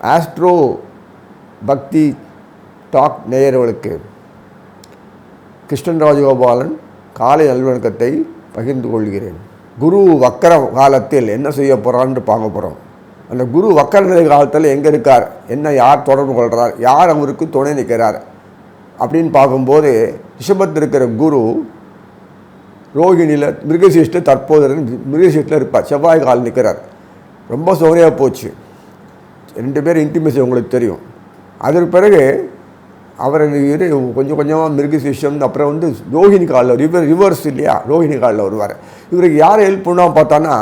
Astro பக்தி talk நேயர்களுக்கு கிருஷ்ணன் ராஜகோபாலன் காலை நல்வணக்கத்தை பகிர்ந்து கொள்கிறேன். குரு வக்கர காலத்தில் என்ன செய்ய போகிறான்னு பார்க்க போகிறோம் அந்த குரு வக்கர நிலை காலத்தில் எங்கே இருக்கார்? என்ன யார் தொடர்பு கொள்கிறார் யார் அவருக்கு துணை நிற்கிறார்? அப்படின்னு பார்க்கும்போது ரிஷபத்தில் இருக்கிற குரு ரோஹிணியில் மிருகசீஷ்டில் தற்போது மிருகசீஷ்டில் இருப்பார். செவ்வாய் கால் நிற்கிறார். ரொம்ப சோகையாக போச்சு. ரெண்டு பேரும் இன்டிமேசி உங்களுக்கு தெரியும். அதற்கு பிறகு அவர் இது கொஞ்சம் கொஞ்சமாக மிருகசீஷம் அப்புறம் வந்து ரோஹிணி காலில் ரிவர் ரிவர்ஸ் இல்லையா? ரோஹிணி காலில் வருவார். இவருக்கு யார் ஹெல்ப் பண்ணால் பார்த்தான்னா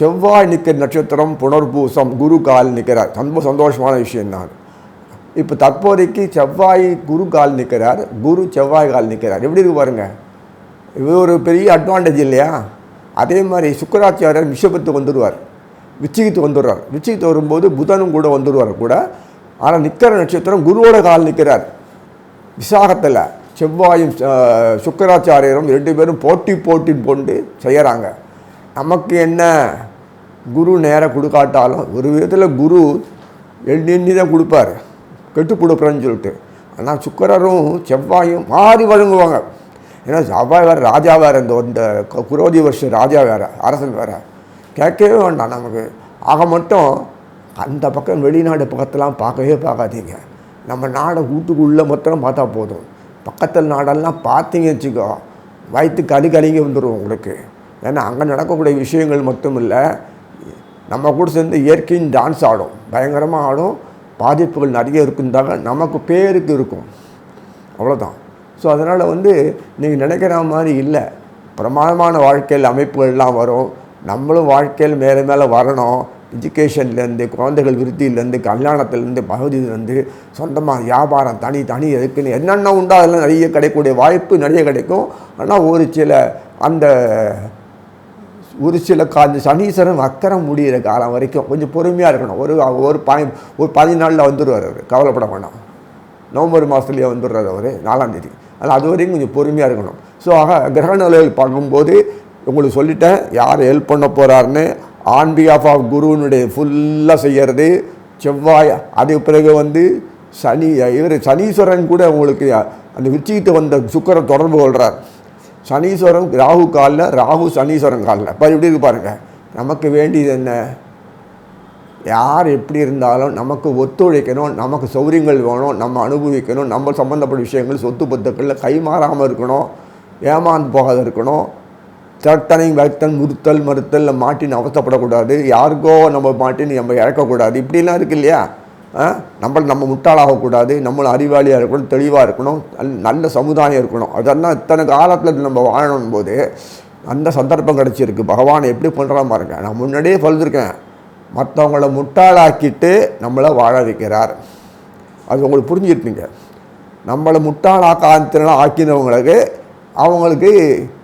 செவ்வாய் நிற்கிற நட்சத்திரம் புனர்பூசம் குரு கால் நிற்கிறார் ரொம்ப சந்தோஷமான விஷயம் தான் இப்போ தற்போதைக்கு செவ்வாய் குரு கால் நிற்கிறார் குரு செவ்வாய் கால் நிற்கிறார் எப்படி இருக்கு பாருங்க? இது ஒரு பெரிய அட்வான்டேஜ் இல்லையா? அதே மாதிரி சுக்கராச்சாரியர் விஷபத்துக்கு வந்துடுவார் விச்சிகத்துக்கு வந்துடுறார். நிச்சயத்து வரும்போது புதனும் கூட வந்துடுவார் கூட. ஆனால் நிற்கிற நட்சத்திரம் குருவோட கால் நிற்கிறார் விசாகத்தில் செவ்வாயும் சுக்கராச்சாரியரும் ரெண்டு பேரும் போட்டி போட்டி கொண்டு செய்கிறாங்க நமக்கு என்ன? குரு நேரம் கொடுக்காட்டாலும் ஒரு விதத்தில் குரு எண்ணி எண்ணி தான் கொடுப்பார். கெட்டு கொடுக்குறேன்னு சொல்லிட்டு. ஆனால் சுக்கரரும் செவ்வாயும் மாறி வழங்குவாங்க. ஏன்னா செவ்வாய் வேறு ராஜா வேறு இந்த இந்த குரோதி வருஷம் ராஜா வேறு அரசன் வேறு. கேட்கவே வேண்டாம் நமக்கு. ஆக மட்டும் அந்த பக்கம் வெளிநாடு பக்கத்தெல்லாம் பார்க்கவே பார்க்காதீங்க. நம்ம நாடை வீட்டுக்குள்ளே மொத்தம் பார்த்தா போதும். பக்கத்தில் நாடெல்லாம் பார்த்தீங்க வச்சுக்கோ வயிற்று கலி கலிங்க வந்துடும் உங்களுக்கு. ஏன்னா அங்கே நடக்கக்கூடிய விஷயங்கள் மட்டும் இல்லை நம்ம கூட சேர்ந்து இயற்கையும் டான்ஸ் ஆடும். பயங்கரமாக ஆடும். பாதிப்புகள் நிறைய இருக்குந்தாங்க நமக்கு பேருக்கு இருக்கும். அவ்வளோதான் ஸோ அதனால் வந்து நீங்கள் நினைக்கிற மாதிரி இல்லை. பிரமாதமான வாழ்க்கையில் அமைப்புகள்லாம் வரும். நம்மளும் வாழ்க்கையில் மேலே மேலே வரணும். எஜுகேஷன்லேருந்து குழந்தைகள் விருத்தியிலேருந்து கல்யாணத்துலேருந்து பகுதியிலேருந்து சொந்தமாக வியாபாரம் தனி தனி இருக்குன்னு என்னென்ன உண்டோ அதெல்லாம் நிறைய கிடைக்கக்கூடிய வாய்ப்பு நிறைய கிடைக்கும். ஆனால் ஒரு சில அந்த ஒரு சில கா அந்த சனீஸ்வரன் வக்கரம் முடிகிற காலம் வரைக்கும் கொஞ்சம் பொறுமையாக இருக்கணும். ஒரு ஒரு பாய் ஒரு பதினாலில் வந்துடுவார் அவர். கவலைப்பட வேண்டாம் நவம்பர் மாதத்துலேயே வந்துடுறார் அவர் நாலாம் தேதி. ஆனால் அது வரைக்கும் கொஞ்சம் பொறுமையாக இருக்கணும். ஸோ ஆக கிரக நிலைகள் பார்க்கும்போது உங்களுக்கு சொல்லிட்டேன் யார் ஹெல்ப் பண்ண போகிறாருன்னு ஆன் பிஹாஃப் ஆஃப் குருவினுடைய ஃபுல்லாக செய்கிறது செவ்வாய் அதுக்கு பிறகு வந்து சனி இவர் சனீஸ்வரன் கூட உங்களுக்கு அந்த விச்சிக்கிட்டு வந்த சுக்கரை தொடர்பு கொள்கிறார் சனீஸ்வரன் ராகு காலில் ராகு சனீஸ்வரன் காலில். இப்போ இப்படி இருக்கு பாருங்கள் நமக்கு வேண்டியது என்ன? யார் எப்படி இருந்தாலும் நமக்கு ஒத்துழைக்கணும் நமக்கு சௌரியங்கள் வேணும் நம்ம அனுபவிக்கணும் நம்ம சம்மந்தப்பட்ட விஷயங்கள் சொத்து பத்துக்களில் கைமாறாமல் இருக்கணும் ஏமாந்து போகாத இருக்கணும். தட்டனை வைத்தல் முறுத்தல் மறுத்தல் மாட்டின்னு அவசப்படக்கூடாது. யாருக்கோ நம்ம மாட்டின்னு நம்ம இறக்கக்கூடாது இப்படிலாம் இருக்குது இல்லையா? ஆ? நம்ம நம்ம முட்டாளாகக்கூடாது. நம்மளை அறிவாளியாக இருக்கணும் தெளிவாக இருக்கணும் நல்ல சமுதாயம் இருக்கணும். அதெல்லாம் இத்தனை காலத்தில் நம்ம வாழணும் போது அந்த சந்தர்ப்பம் கிடச்சிருக்கு. பகவான் எப்படி பண்ணுறா பாருங்க. நான் முன்னாடியே சொல்லியிருக்கேன் மற்றவங்கள முட்டாளாக்கிட்டு நம்மளை வாழ வைக்கிறார். அது உங்களுக்கு புரிஞ்சிருப்பீங்க நம்மளை முட்டாளாக்காத்தினால ஆக்கினவங்களுக்கு அவங்களுக்கு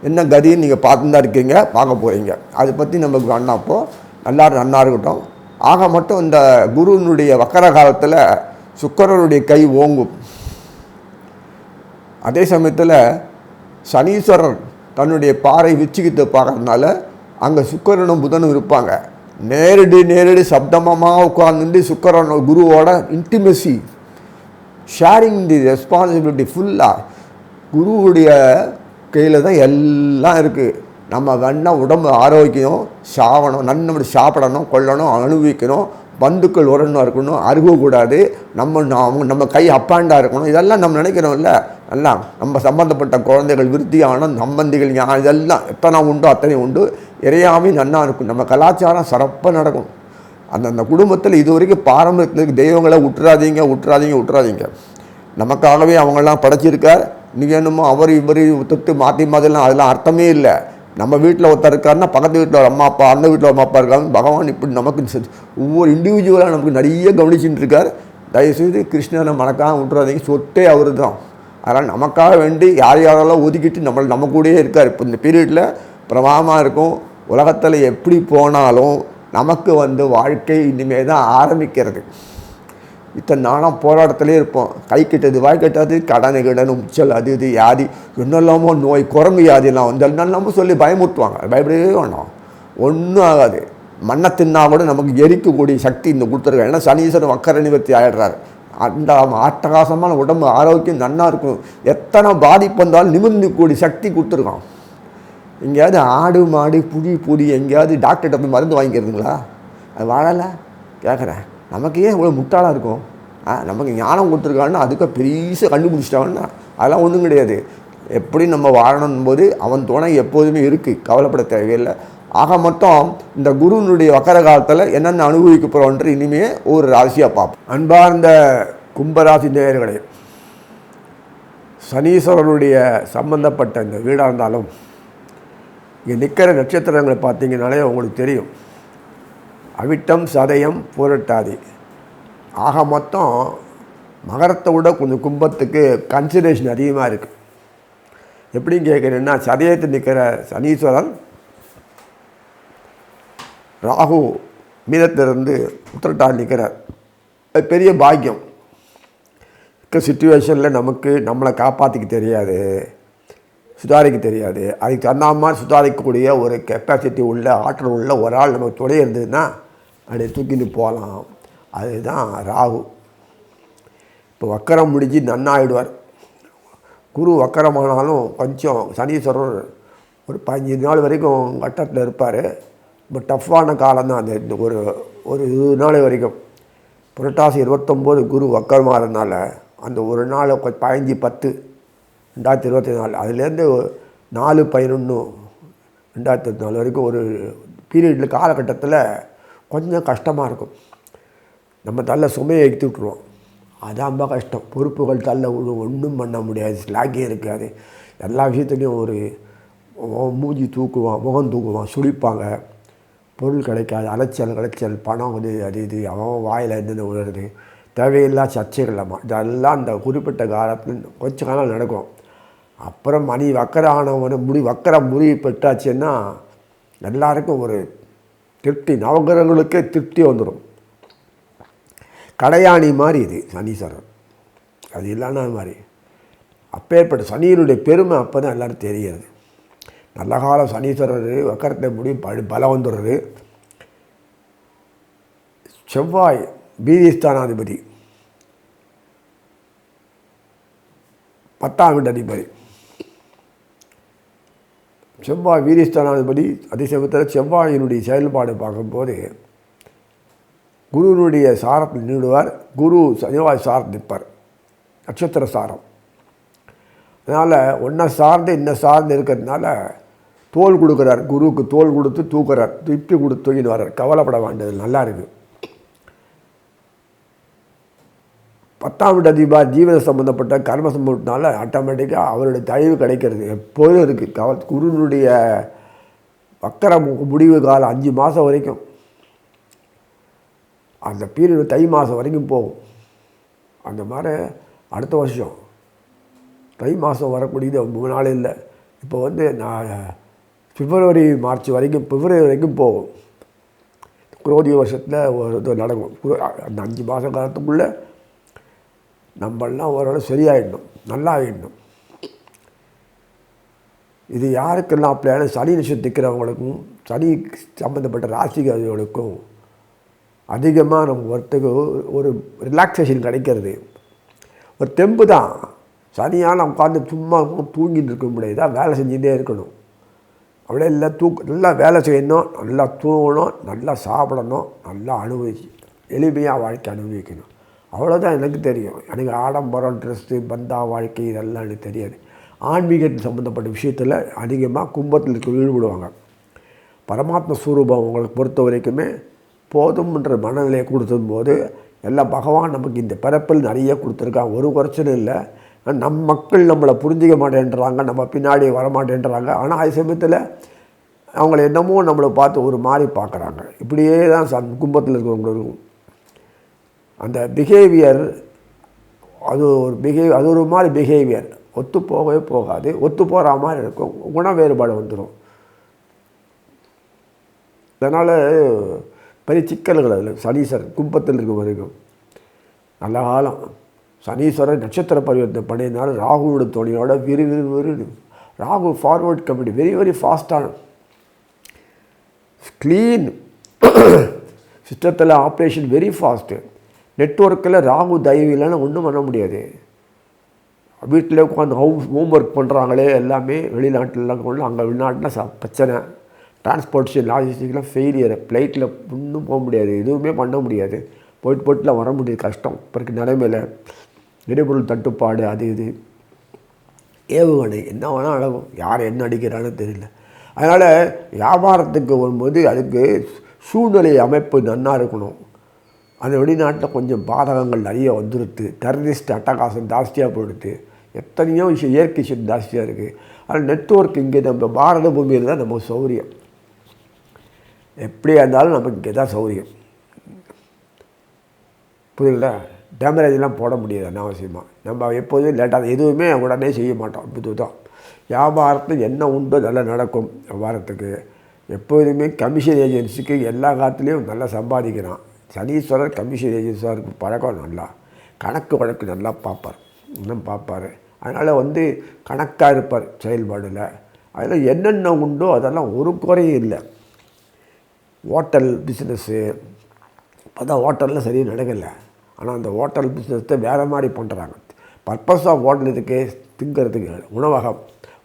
என்ன கதின்னு நீங்கள் பார்த்து தான் இருக்கீங்க பார்க்க போகிறீங்க அதை பற்றி நமக்கு வேணாப்போ நல்லா நன்னா இருக்கட்டும். ஆக மட்டும் இந்த குருவினுடைய வக்கர காலத்தில் சுக்கரனுடைய கை ஓங்கும். அதே சமயத்தில் சனீஸ்வரன் தன்னுடைய பாறை விச்சிக்கிட்டு பார்க்கறதுனால அங்கே சுக்கரனும் புதனும் இருப்பாங்க. நேரடி நேரடி சப்தமமாக உட்காந்துட்டு சுக்கரன் குருவோட இன்டிமெசி ஷேரிங் தி ரெஸ்பான்சிபிலிட்டி ஃபுல்லாக குருவுடைய கையில் தான் எல்லாம் இருக்குது நம்ம வேணா உடம்பு ஆரோக்கியம் சாவணும் நன்னபடி சாப்பிடணும் கொள்ளணும் அனுபவிக்கணும் பந்துக்கள் உரணும் இருக்கணும் அருகக்கூடாது. நம்ம அவங்க நம்ம கை அப்பாண்டாக இருக்கணும். இதெல்லாம் நம்ம நினைக்கிறோம்ல. எல்லாம் நம்ம சம்மந்தப்பட்ட குழந்தைகள் விருத்தியான சம்பந்திகள் ஞான இதெல்லாம் எத்தனை உண்டோ அத்தனை உண்டு. இறையாவே நன்னா இருக்கும். நம்ம கலாச்சாரம் சிறப்பாக நடக்கும். அந்தந்த குடும்பத்தில் இது வரைக்கும் பாரம்பரியத்துக்கு தெய்வங்களை விட்டுறாதீங்க விட்டுறாதீங்க விட்டுறாதீங்க நமக்காகவே அவங்களாம் படைச்சிருக்கார். நீ என்னமோ அவர் இவர் தொட்டு மாற்றி மாதிரிலாம் அதெல்லாம் அர்த்தமே இல்லை. நம்ம வீட்டில் ஒருத்தர் இருக்காருன்னா பக்கத்து வீட்டில் ஒரு அம்மா அப்பா அந்த வீட்டில் அம்மா அப்பா இருக்காங்க. பகவான் இப்படி நமக்கு ஒவ்வொரு இண்டிவிஜுவலாக நமக்கு நிறைய கவனிச்சுட்டு இருக்கார். தயவுசெய்து கிருஷ்ணனை மறக்காம விட்டுறாதீங்க. சொத்தே அவர் தான் அதனால் நமக்காக வேண்டி யார் யாரெல்லாம் ஒதுக்கிட்டு நம்மளை நம்ம கூடயே இருக்கார். இப்போ இந்த பீரியடில் பிரமாதமாக இருக்கும். உலகத்தில் எப்படி போனாலும் நமக்கு வந்து வாழ்க்கை இனிமே தான் ஆரம்பிக்கிறது. இத்தனை நாளாக போராட்டத்திலே இருப்போம். கை கெட்டது வாய் கட்டாது கடன் உச்சல் அது இது யாதி என்னெல்லாமோ நோய் குரங்கு யாதிலாம் வந்து என்னெல்லாமோ சொல்லி பயமுறுத்துவாங்க. பயப்படவே வேண்டாம் ஒன்றும் ஆகாது. மண்ணை தின்னா கூட நமக்கு எரிக்கக்கூடிய சக்தி இந்த கொடுத்துருக்காங்க. ஏன்னா சனீஸ்வரன் வக்கர நிவர்த்தி ஆகிடுறாரு அந்த அட்டகாசமான உடம்பு ஆரோக்கியம் நன்னா இருக்கும் எத்தனை பாதிப்பு வந்தாலும் நிமிர்ந்துக்கூடிய சக்தி கொடுத்துருக்கான். எங்கேயாவது ஆடு மாடு புடி புடி எங்கேயாவது டாக்டர்கிட்ட போய் மருந்து வாங்கிக்கிறதுங்களா? அது வாழலை? கேட்குறேன். நமக்கு ஏன் இவ்வளோ முட்டாளாக இருக்கும். ஆ நமக்கு ஞானம் கொடுத்துருக்கான்னு அதுக்கு பெரிய கண்டுபிடிச்சிட்டாங்கன்னா அதெல்லாம் ஒன்றும் கிடையாது. எப்படி நம்ம வாழணும் போது அவன் துணை எப்போதுமே இருக்குது கவலைப்பட தேவையில்லை. ஆக மொத்தம் இந்த குருவினுடைய வக்கர காலத்தில் என்னென்ன அனுபவிக்க போகிறோன்ற இனிமே ஒரு ராசியாக பார்ப்போம். அன்பார்ந்த கும்பராசி நேயர்களே சனீஸ்வரனுடைய சம்பந்தப்பட்ட இந்த வீடாக இருந்தாலும் இங்கே நிற்கிற நட்சத்திரங்களை பார்த்தீங்கனாலே உங்களுக்கு தெரியும். அவிட்டம் சதயம் பூரட்டாதி. ஆக மொத்தம் மகரத்தை விட கொஞ்சம் கும்பத்துக்கு கன்சிடரேஷன் அதிகமாக இருக்குது எப்படின்னு கேட்குறேன்னா சதயத்தில் நிற்கிற சனீஸ்வரன் ராகு மீனத்திலிருந்து உத்திரட்டால் நிற்கிறார் அது பெரிய பாக்கியம். இருக்க சுச்சுவேஷனில் நமக்கு நம்மளை காப்பாற்றிக்க தெரியாது. சுதாரிக்க தெரியாது. அதுக்கு தகுந்த மாதிரி சுதாரிக்கக்கூடிய ஒரு கெப்பாசிட்டி உள்ள ஆற்றல் உள்ள ஒரு ஆள் நமக்கு துணை இருந்ததுன்னா அப்படியே தூக்கிட்டு போகலாம். அதுதான் ராகு. இப்போ வக்கரம் முடிஞ்சு நன்னாயிடுவார். குரு வக்கரமானாலும் கொஞ்சம் சனீஸ்வரர் ஒரு பதினஞ்சு நாள் வரைக்கும் கட்டத்தில் இருப்பார். இப்போ டஃப்பான காலம் தான் அந்த இந்த ஒரு ஒரு இருபது நாள் வரைக்கும். புரட்டாசி இருபத்தொம்போது குரு வக்கரமாகறதுனால அந்த ஒரு நாள் பதினஞ்சு பத்து ரெண்டாயிரத்தி இருபத்தி நாலு. அதுலேருந்து நாலு பதினொன்று ரெண்டாயிரத்தி இருபத்தி நாலு வரைக்கும் ஒரு பீரியடில் காலகட்டத்தில் கொஞ்சம் கஷ்டமாக இருக்கும். நம்ம தள்ள சுமையை எடுத்து விட்ருவோம் அதான் ரொம்ப கஷ்டம். பொறுப்புகள் தள்ள விழும் ஒன்றும் பண்ண முடியாது. ஸ்லாக்கே இருக்காது. எல்லா விஷயத்துலையும் ஒரு மூஞ்சி தூக்குவான் முகம் தூக்குவான் சுழிப்பாங்க. பொருள் கிடைக்காது. அலைச்சல் கலைச்சல் பணம் வந்து அது இது அவன் வாயில் என்னென்ன விழுறது தேவையில்லா சர்ச்சைகள் இல்லாமல் இதெல்லாம் அந்த குறிப்பிட்ட காலத்தில் கொஞ்ச காலம் நடக்கும். அப்புறம் மணி வக்கர ஆனவன முடி வக்கர முடி பெற்றாச்சுன்னா எல்லாருக்கும் ஒரு திருப்தி நவகிரகங்களுக்கே திருப்தி வந்துடும் கடையாணி மாதிரி இது சனீஸ்வரன் அது இல்லைன்னா அது மாதிரி. அப்பேற்பட்ட சனியினுடைய பெருமை அப்போ தான் எல்லோரும் தெரிகிறது. நல்ல காலம் சனீஸ்வரர் வக்கரத்தை முடி படு பலம் வந்துடுறது. செவ்வாய் பீதிஸ்தானாதிபதி. பத்தாம் வீட்டு அதிபதி. செவ்வாய் வீரிஸ்தானாதிபதி அதே சமயத்தில் செவ்வாயினுடைய செயல்பாடு பார்க்கும்போது குருவினுடைய சாரத்தில் நீடுவார் குரு செவ்வாய் சாரம் நிற்பார். நட்சத்திர சாரம். அதனால் ஒன்றை சார்ந்து இன்ன சார்ந்து இருக்கிறதுனால தோல் கொடுக்குறார். குருவுக்கு தோல் கொடுத்து தூக்குறார். திருப்பி கொடுத்து தூக்கிட்டு வர்றார். கவலைப்பட வேண்டியது நல்லா இருக்குது பத்தாம் வீட்டு அதிபா ஜீவன சம்மந்தப்பட்ட கர்ம சம்பவத்தினால ஆட்டோமேட்டிக்காக அவருடைய தழிவு கிடைக்கிறது. எப்போதும் இருக்குது கவ குருனுடைய வக்கர முடிவு காலம் அஞ்சு மாதம் வரைக்கும். அந்த பீரியட் தை மாதம் வரைக்கும் போகும். அந்த மாதிரி அடுத்த வருஷம். தை மாதம் வரக்கூடியது மூணு நாள் இல்லை. இப்போ வந்து நான் பிப்ரவரி மார்ச் வரைக்கும் பிப்ரவரி வரைக்கும் போகும். குரோதி வருஷத்தில் ஒரு இது நடக்கும். கு- அந்த அஞ்சு மாத காலத்துக்குள்ளே நம்மளாம் ஓரளவு சரியாயிடணும் நல்லா ஆகிடணும் இது யாருக்கெல்லாம் அப்படியான சனி நட்சத்திரக்கிறவங்களுக்கும் சனி சம்மந்தப்பட்ட ராசிகளுக்கும் அதிகமாக நம்ம ஒருத்தருக்கு ஒரு ரிலாக்ஸேஷன் கிடைக்கிறது. ஒரு தெம்பு தான். சனியால் உட்காந்து சும்மா தூங்கிட்டு இருக்க முடியாது. தான் வேலை செஞ்சுட்டே இருக்கணும். அப்படியே இல்லை தூக்கு நல்லா வேலை செய்யணும் நல்லா தூங்கணும் நல்லா சாப்பிடணும் நல்லா அனுபவிச்சு எளிமையாக வாழ்க்கை அனுபவிக்கணும். அவ்வளோதான் எனக்கு தெரியும். எனக்கு ஆடம்பரம் ட்ரெஸ்ஸு பந்தா வாழ்க்கை இதெல்லாம் எனக்கு தெரியாது. ஆன்மீகத்தின் சம்மந்தப்பட்ட விஷயத்தில் அதிகமாக கும்பத்தில் இருக்க ஈடுபடுவாங்க பரமாத்ம ஸ்வரூபம் உங்களை பொறுத்த வரைக்குமே போதும்ன்ற மனநிலையை கொடுத்தும் போது எல்லாம் பகவான் நமக்கு இந்த பிறப்பில் நிறைய கொடுத்துருக்காங்க ஒரு குறைச்சலும் இல்லை. நம் மக்கள் நம்மளை புரிஞ்சிக்க மாட்டேன்றாங்க. நம்ம பின்னாடி வரமாட்டேன்றாங்க. ஆனால் அதே சமயத்தில் அவங்கள என்னமோ நம்மளை பார்த்து ஒரு மாதிரி பார்க்குறாங்க. இப்படியே தான் ச கும்பத்தில் இருக்கிறவங்களுக்கும் அந்த பிஹேவியர் அது ஒரு பிஹேவ் அது ஒரு மாதிரி பிஹேவியர் ஒத்து போகவே போகாது. ஒத்து போகிற மாதிரி இருக்கும். குண வேறுபாடு வந்துடும் அதனால் பெரிய சிக்கல்கள் அதில். சனீஸ்வரன் கும்பத்தில் இருக்க வரைக்கும். நல்ல காலம். சனீஸ்வரன் நட்சத்திர பரிவர்த்தனை பண்ணியதுனால ராகுவோட துணையோட விறு விறு விறு. ராகு ஃபார்வர்ட் கமிட்டி வெரி வெரி ஃபாஸ்டான க்ளீன் சிஸ்டத்தில் ஆப்ரேஷன் வெரி ஃபாஸ்ட்டு நெட்ஒர்க்கில் ராகு தயவு இல்லைன்னா ஒன்றும் பண்ண முடியாது. வீட்டில் உட்காந்து ஹோம் ஹோம் ஒர்க் பண்ணுறாங்களே எல்லாமே வெளிநாட்டிலலாம் கொண்டு அங்கே வெளிநாட்டில் ச பிரச்சனை. டிரான்ஸ்போர்ட்டேஷன் லாஜிஸ்டிக்லாம் ஃபெயிலியர் ஃப்ளைட்டில் ஒன்றும் போக முடியாது எதுவுமே பண்ண முடியாது. போயிட்டு போயிட்டுலாம் வர முடியாது கஷ்டம். இப்போ இருக்க நிலைமையில் எரிபொருள் தட்டுப்பாடு அது இது. ஏவுகணை என்ன வேணால் அழகும் யார் என்ன அடிக்கிறான்னு தெரியல. அதனால் வியாபாரத்துக்கு வரும்போது அதுக்கு சூழ்நிலை அமைப்பு நன்னாக இருக்கணும். அந்த வெளிநாட்டில் கொஞ்சம் பாதகங்கள் நிறைய வந்துடுது டெரரிஸ்ட் அட்டகாசம் ஜாஸ்தியாக போயிடுது எத்தனையோ விஷயம் இயற்கை விஷயம் ஜாஸ்தியாக இருக்குது ஆனால் நெட்ஒர்க் இங்கே நம்ம பாரத பூமியில் தான் நமக்கு சௌரியம். எப்படியா இருந்தாலும் நமக்கு இங்கே தான் சௌரியம். புரியுங்களா டேமரேஜ்லாம் போட முடியாது அனாவசியமாக நம்ம எப்போதும் லேட்டாக எதுவுமே உடனே செய்ய மாட்டோம். இதுதான் வியாபாரத்தில் என்ன உண்டோ நல்லா நடக்கும் வியாபாரத்துக்கு. எப்போதுமே கமிஷன் ஏஜென்சிக்கு எல்லா காலத்துலேயும் நல்லா சம்பாதிக்கிறான். சனீஸ்வரர் கமிஷன் ஏஜென்சியாக இருக்கும் பழக்கம் நல்லா கணக்கு வழக்கு நல்லா பார்ப்பார். இன்னும் பார்ப்பார். அதனால் வந்து கணக்காக இருப்பார் செயல்பாடில். அதில் என்னென்ன உண்டோ அதெல்லாம் ஒரு குறையும் இல்லை. ஹோட்டல் பிஸ்னஸ்ஸு அதான் ஹோட்டலில் சரியாக நடக்கலை. ஆனால் அந்த ஹோட்டல் பிஸ்னஸை வேறு மாதிரி பண்ணுறாங்க பர்பஸ் ஆஃப் ஹோட்டல் இதுக்கு திங்கிறதுக்கு உணவகம்.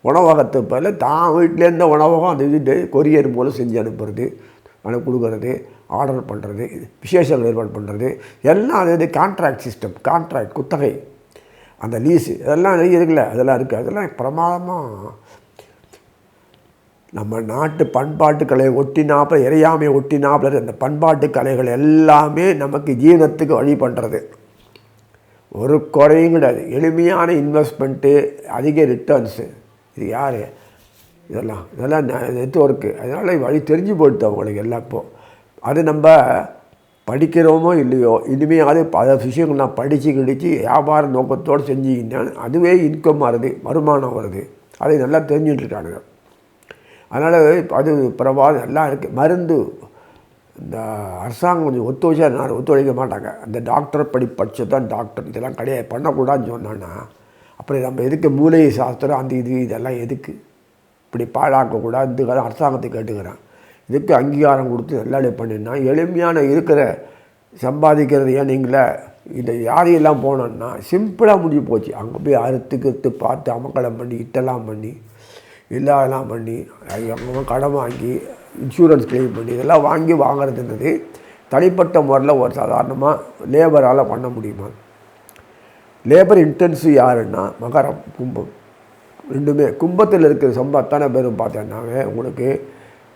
உணவகத்து பதில் தான் வீட்டிலேருந்த உணவகம் அந்த இது கொரியர் மூலம் செஞ்சு அனுப்புறது அனுப்பி கொடுக்கறது. ஆர்டர் பண்ணுறது விசேஷங்கள் ஏற்பாடு பண்ணுறது எல்லாம் அது வந்து கான்ட்ராக்ட் சிஸ்டம் கான்ட்ராக்ட் குத்தகை. அந்த லீஸு அதெல்லாம் நிறைய இருக்குல்ல அதெல்லாம் இருக்குது அதெல்லாம் பிரமாதமாக நம்ம நாட்டு பண்பாட்டு கலை ஒட்டினாப்பில் இறையாமை ஒட்டினாப்பில் அந்த பண்பாட்டு கலைகள் எல்லாமே நமக்கு ஜீவனத்துக்கு வழி பண்ணுறது ஒரு குறையும் கிடையாது. எளிமையான இன்வெஸ்ட்மெண்ட்டு அதிக ரிட்டர்ன்ஸு இது யார்? இதெல்லாம் இதெல்லாம் நெட்ஒர்க்கு அதனால் வழி தெரிஞ்சு போயிடுது அவங்களுக்கு எல்லாம் இப்போது அது நம்ம படிக்கிறோமோ இல்லையோ இனிமையாவது பல விஷயங்கள்லாம் படித்து கிடித்து வியாபார நோக்கத்தோடு செஞ்சிங்கன்னா அதுவே இன்கம் வருது வருமானம் வருது. அதை நல்லா தெரிஞ்சுட்டுருக்கானுங்க அதனால் அது பரவாயில்ல எல்லாம் இருக்குது மருந்து இந்த அரசாங்கம் கொஞ்சம் ஒத்துழைச்சா நான் ஒத்துழைக்க மாட்டாங்க. அந்த டாக்டர் படி படித்து தான் டாக்டர் இதெல்லாம் கிடையாது. பண்ணக்கூடாதுன்னு சொன்னான்னா அப்புறம் நம்ம எதுக்கு மூலிகை சாஸ்திரம் அந்த இது இதெல்லாம் எதுக்கு? இப்படி பாழாக்கக்கூடாது இந்த அரசாங்கத்தை கேட்டுக்கிறேன். இதுக்கு அங்கீகாரம் கொடுத்து நல்லா பண்ணினா எளிமையான இருக்கிற சம்பாதிக்கிறது ஏன் நீங்களே இந்த யாரையெல்லாம் போனோன்னா சிம்பிளாக முடிஞ்சு போச்சு. அங்கே போய் அறுத்துக்கிறது பார்த்து அமக்கலம் பண்ணி இட்டெல்லாம் பண்ணி இல்லாதெல்லாம் பண்ணி அவங்க கடன் வாங்கி இன்சூரன்ஸ் கிளைம் பண்ணி இதெல்லாம் வாங்கி வாங்குறதுன்றது தனிப்பட்ட முறையில் ஒரு சாதாரணமாக லேபரால் பண்ண முடியுமா? லேபர் இன்டென்சிவ் யாருன்னா மகரம் கும்பம். ரெண்டுமே. கும்பத்தில் இருக்கிற சம்பத்தான அத்தனை பேரும் பார்த்தேன்னாவே உங்களுக்கு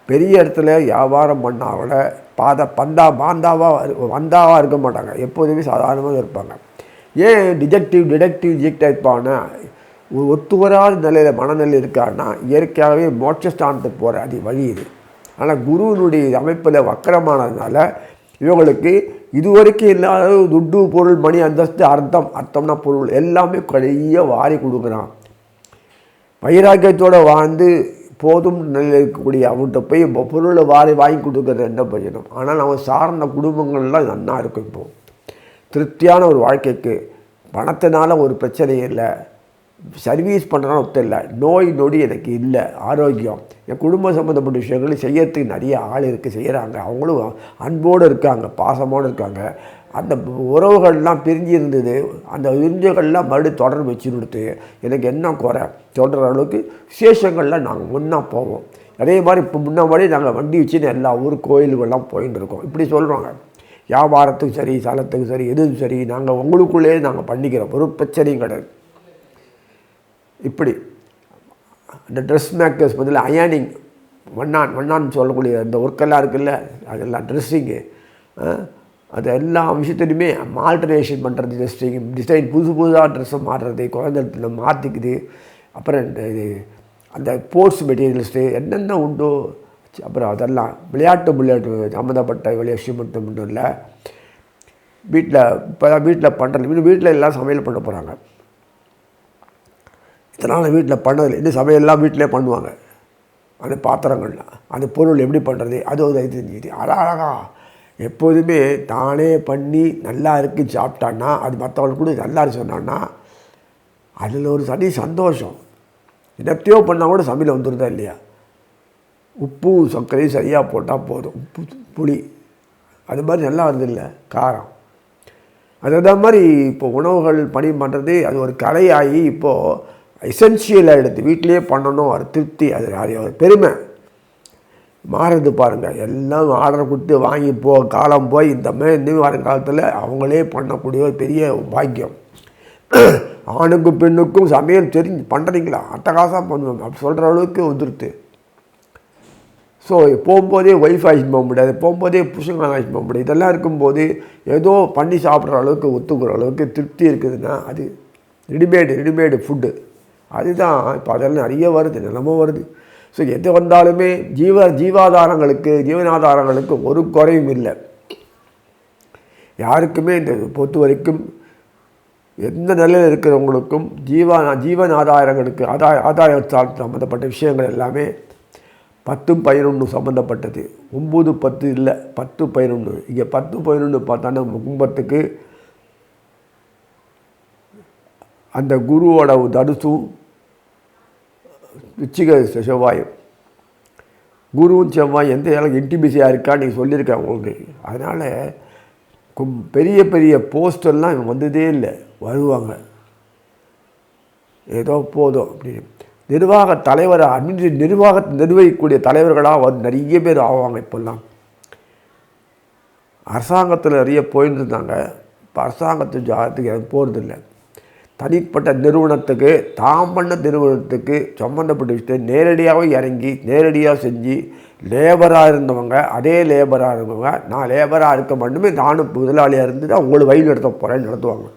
பெரிய இடத்துல வியாபாரம் பண்ணால் கூட பாத பந்தா பாந்தாவாக வந்தாவாக இருக்க மாட்டாங்க. எப்போதுமே சாதாரணமாக இருப்பாங்க. ஏன் டிஜெக்டிவ் டிடெக்டிவ் ரிஜெக்ட் ஆயிருப்பான்னா ஒத்து வராத நிலையில் மனநிலை இருக்கான்னா இயற்கையாகவே மோட்சஸ்தானத்துக்கு போகிற அது வழி இது. ஆனால் குருவினுடைய அமைப்பில் வக்கரமானதுனால இவங்களுக்கு இதுவரைக்கும் இல்லாத துட்டு பொருள் மணி அந்தஸ்து அர்த்தம் அர்த்தம்னா பொருள் எல்லாமே கடைய வாரி கொடுக்குறான். வைராக்கியத்தோடு வாழ்ந்து போதும் நிலையில் இருக்கக்கூடிய அவன்கிட்ட போய் பொருளை வாரி வாங்கி கொடுக்குறது என்ன பிரயோஜனம் ஆனால் அவன் சார்ந்த குடும்பங்கள்லாம் நன்னா இருக்கும் இப்போது திருப்தியான ஒரு வாழ்க்கைக்கு பணத்தினால ஒரு பிரச்சனை இல்லை. சர்வீஸ் பண்ணுறதுனால ஒத்த இல்லை. நோய் நொடி எனக்கு இல்லை. ஆரோக்கியம். என் குடும்ப சம்மந்தப்பட்ட விஷயங்கள் செய்யறதுக்கு நிறைய ஆள் இருக்குது செய்கிறாங்க அவங்களும் அன்போடு இருக்காங்க. பாசமோடு இருக்காங்க. அந்த உறவுகள்லாம் பிரிஞ்சு இருந்தது. அந்த விருந்துகள்லாம் மறுபடியும் தொடர் வச்சு கொடுத்து எனக்கு என்ன குறை சொல்கிற அளவுக்கு விசேஷங்கள்லாம் நாங்கள் ஒன்றா போவோம். அதே மாதிரி இப்போ முன்னாடி நாங்கள் வண்டி வச்சுன்னு எல்லா ஊர் கோயிலுக்கெல்லாம் போயின்னு இருக்கோம். இப்படி சொல்கிறாங்க வியாபாரத்துக்கும் சரி சலத்துக்கும் சரி எதுவும் சரி நாங்கள் உங்களுக்குள்ளேயே நாங்கள் பண்ணிக்கிறோம் ஒரு பிரச்சனையும் கிடையாது. இப்படி. அந்த ட்ரெஸ் மேக்கர்ஸ் பதில் அயானிங் வண்ணான் வண்ணான்னு சொல்லக்கூடிய அந்த ஒர்க்கெல்லாம் இருக்குல்ல அதெல்லாம் ட்ரெஸ்ஸிங்கு அது எல்லா விஷயத்துலையுமே ஆல்டரேஷன் பண்ணுறது ட்ரெஸ்ஸிங் டிசைன் புதுசு புதுசாக ட்ரெஸ்ஸை மாறுறது குழந்தை மாற்றிக்குது அப்புறம் இது அந்த ஸ்போர்ட்ஸ் மெட்டீரியல்ஸு என்னென்ன உண்டோ அப்புறம் அதெல்லாம் விளையாட்டு விளையாட்டு சம்மந்தப்பட்ட விஷயம் மட்டும் மட்டும் இல்லை. வீட்டில் இப்போ வீட்டில் பண்ணுறது இன்னும் வீட்டில் எல்லாம் சமையல் பண்ண போகிறாங்க இதனால் வீட்டில் பண்ணதில்லை. இன்னும் சமையல்லாம் வீட்டிலே பண்ணுவாங்க. அந்த பாத்திரங்கள்லாம் அந்த பொருள் எப்படி பண்ணுறது அது ஒரு இது அழகாக எப்போதுமே தானே பண்ணி நல்லா இருக்குது சாப்பிட்டான்னா அது மற்றவங்களுக்கு கூட நல்லா இருக்கு சொன்னான்னா அதில் ஒரு தனி சந்தோஷம். என்னத்தையோ பண்ணால் கூட சமையல் வந்துருதா இல்லையா? உப்பு சர்க்கரையும் சரியாக போட்டால் போதும். உப்பு புளி. அது மாதிரி நல்லா வருது இல்லை காரம். அது மாதிரி இப்போ உணவுகள் பணி பண்ணுறது அது ஒரு கலையாகி இப்போது எசென்ஷியல் எடுத்து வீட்டிலேயே பண்ணணும். ஒரு திருப்தி. அது ஒரு பெருமை. மாறுது பாருங்கள் எல்லாம் ஆர்டர் கொடுத்து வாங்கி போ காலம் போய் இந்த மாதிரி இன்னும் வர காலத்தில் அவங்களே பண்ணக்கூடிய ஒரு பெரிய பாக்கியம். ஆணுக்கும் பெண்ணுக்கும் சமையல் தெரிஞ்சு பண்ணுறீங்களா அட்டகாசம் பண்ணுவோம் அப்படி சொல்கிற அளவுக்கு வந்துடுது ஸோ போகும்போதே ஒய்ஃப் அழைச்சிட்டு போக முடியாது. போகும்போதே புருஷங்க அழைச்சிட்டு போக முடியாது. இதெல்லாம் இருக்கும்போது ஏதோ பண்ணி சாப்பிட்ற அளவுக்கு ஒத்துக்கிற அளவுக்கு திருப்தி இருக்குதுன்னா அது ரெடிமேடு ரெடிமேடு ஃபுட்டு அதுதான் இப்போ அதெல்லாம் நிறைய வருது. நிலமும் வருது. ஸோ எது வந்தாலுமே ஜீவ ஜீவாதாரங்களுக்கு ஜீவனாதாரங்களுக்கு ஒரு குறையும் இல்லை. யாருக்குமே இந்த பொறுத்த வரைக்கும் எந்த நிலையில் இருக்கிறவங்களுக்கும் ஜீவா ஜீவன் ஆதாரங்களுக்கு ஆதாய ஆதாயத்தால் சம்மந்தப்பட்ட விஷயங்கள் எல்லாமே பத்தும் பதினொன்று சம்மந்தப்பட்டது ஒம்பது பத்து இல்லை பத்து பதினொன்று இங்கே பத்து பதினொன்று பார்த்தோன்னா கும்பத்துக்கு அந்த குருவோட தடுசும் ருச்சிக செவ்வாயும் குருவும் செவ்வாய் எந்த இடம் இன்டிபிசியாக இருக்கான்னு நீங்கள் சொல்லியிருக்கேன் உங்களுக்கு அதனால் கும் பெரிய பெரிய போஸ்டெல்லாம் இவன் வந்ததே இல்லை. வருவாங்க. ஏதோ போதும் அப்படின்னு நிர்வாக தலைவராக அட்மினிஸ்ட்ரேட் நிர்வாகத்தை நிர்வகிக்கக்கூடிய தலைவர்களாக வந்து நிறைய பேர் ஆவாங்க இப்போல்லாம். அரசாங்கத்தில் நிறைய போயின்னு இருந்தாங்க. இப்போ அரசாங்கத்து ஜாதத்துக்கு எதுவும் போகிறதில்ல தனிப்பட்ட நிறுவனத்துக்கு தாம் பண்ண நிறுவனத்துக்கு சம்மந்தப்பட்ட விஷயத்தை நேரடியாகவே இறங்கி நேரடியாக செஞ்சு லேபராக இருந்தவங்க அதே லேபராக இருந்தவங்க நான் லேபராக இருக்க மட்டுமே நானும் முதலாளியாக இருந்து தான் உங்களை வழி நடத்த போகிறேன்னு நடத்துவாங்க.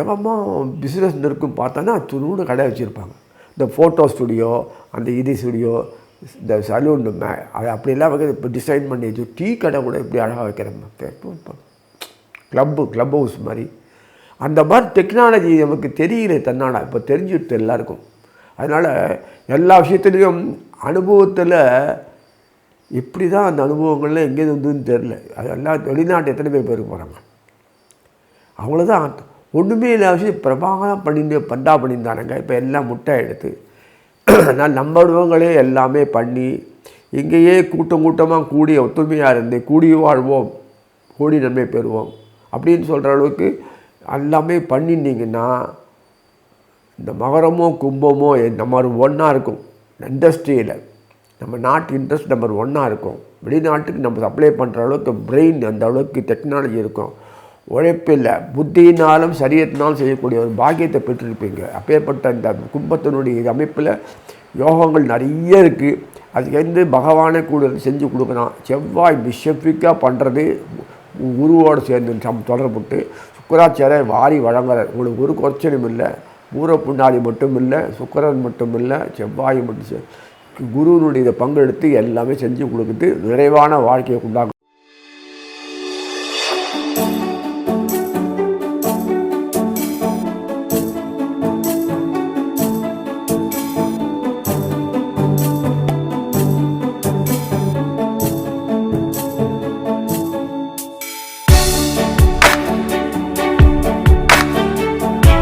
எவம்மா பிஸ்னஸ் இருக்கும் பார்த்தோன்னா துணுன்னு கடை வச்சுருப்பாங்க. இந்த ஃபோட்டோ ஸ்டுடியோ அந்த இது ஸ்டுடியோ இந்த சலூன் மே அது அப்படிலாம் வைக்கிறது இப்போ டிசைன் பண்ணி வச்சு டீ கடை கூட இப்படி அழகாக வைக்கிறோம் க்ளப்பு க்ளப் ஹவுஸ் மாதிரி. அந்த மாதிரி டெக்னாலஜி நமக்கு தெரியல தன்னாடா. இப்போ தெரிஞ்சுட்டு எல்லாருக்கும். அதனால் எல்லா விஷயத்துலேயும் அனுபவத்தில் இப்படி தான் அந்த அனுபவங்கள்லாம் எங்கேருந்து வந்துன்னு தெரில அது எல்லாம் வெளிநாட்டு எத்தனை பேர் பேருக்கு போகிறாங்க அவ்வளோதான் ஒன்றுமே இல்லாத விஷயம். பிரபாகரம் பண்ணி பண்டா பண்ணியிருந்தானுங்க. இப்போ எல்லாம் முட்டை எடுத்து. நான் நம்படுவங்களே எல்லாமே பண்ணி இங்கேயே கூட்டம் கூட்டமாக கூடிய ஒத்துமையாக இருந்து கூடி வாழ்வோம். கூடி நன்மை பெறுவோம். அப்படின்னு சொல்கிற அளவுக்கு எல்லாமே பண்ணியிருந்தீங்கன்னா இந்த மகரமோ கும்பமோ நம்பர் ஒன்னாக இருக்கும். இண்டஸ்ட்ரியில் நம்ம நாட்டு இன்ட்ரெஸ்ட் நம்பர் ஒன்னாக இருக்கும். வெளிநாட்டுக்கு நம்ம சப்ளை பண்ணுற அளவுக்கு பிரெயின் அந்த அளவுக்கு டெக்னாலஜி இருக்கும். உழைப்பில் புத்தியினாலும் சரீரத்தினாலும் செய்யக்கூடிய ஒரு பாக்கியத்தை பெற்றிருப்பீங்க. அப்பேற்பட்ட இந்த கும்பத்தினுடைய அமைப்பில் யோகங்கள் நிறைய இருக்குது அதுக்கு எந்த பகவானே கூட செஞ்சு கொடுக்கலாம் செவ்வாய் பிஷப்பிக்காக பண்ணுறது குருவோடு சேர்ந்து சம் தொடர்புட்டு சுக்கராச்சாரிய வாரி வழங்குறார். உங்களுக்கு ஒரு குறைச்சலும் இல்லை. பூர புண்ணாடி மட்டும் இல்லை. சுக்கரன் மட்டும் இல்லை. செவ்வாய் மட்டும் குருவினுடைய பங்கெடுத்து எல்லாமே செஞ்சு கொடுத்துட்டு நிறைவான வாழ்க்கையை உண்டாக்கும்